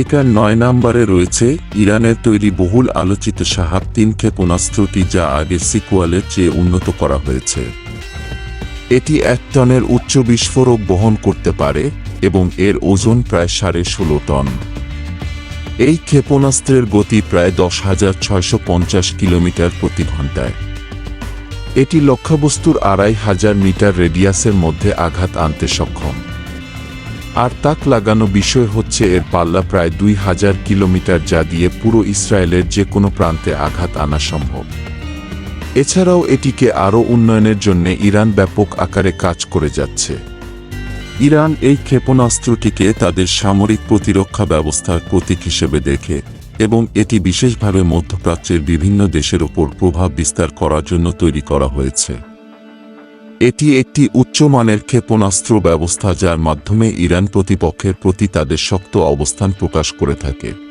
এখান নয় নম্বরে রয়েছে ইরানের তৈরি বহুল আলোচিত সাহাব তিন ক্ষেপণাস্ত্রটি যা আগে সিকুয়ালের চেয়ে উন্নত করা হয়েছে। এটি এক টনের উচ্চ বিস্ফোরক বহন করতে পারে এবং এর ওজন প্রায় সাড়ে ষোলো টন। এই ক্ষেপণাস্ত্রের গতি প্রায় দশ হাজার ছয়শো পঞ্চাশ কিলোমিটার প্রতি ঘন্টায় এটি লক্ষ্যবস্তুর আড়াই হাজার মিটার রেডিয়াসের মধ্যে আঘাত আনতে সক্ষম। আর তাক লাগানো বিষয় হচ্ছে এর পাল্লা প্রায় দুই হাজার কিলোমিটার যা দিয়ে পুরো ইসরায়েলের যে কোনো প্রান্তে আঘাত আনা সম্ভব। এছাড়াও এটিকে আরও উন্নয়নের জন্য ইরান ব্যাপক আকারে কাজ করে যাচ্ছে। ইরান এই ক্ষেপণাস্ত্রটিকে তাদের সামরিক প্রতিরক্ষা ব্যবস্থার প্রতীক হিসেবে দেখে এবং এটি বিশেষভাবে মধ্যপ্রাচ্যের বিভিন্ন দেশের ওপর প্রভাব বিস্তার করার জন্য তৈরি করা হয়েছে। এটি একটি উচ্চমানের ক্ষেপণাস্ত্র ব্যবস্থা যার মাধ্যমে ইরান প্রতিপক্ষের প্রতি তাদের শক্ত অবস্থান প্রকাশ করে থাকে।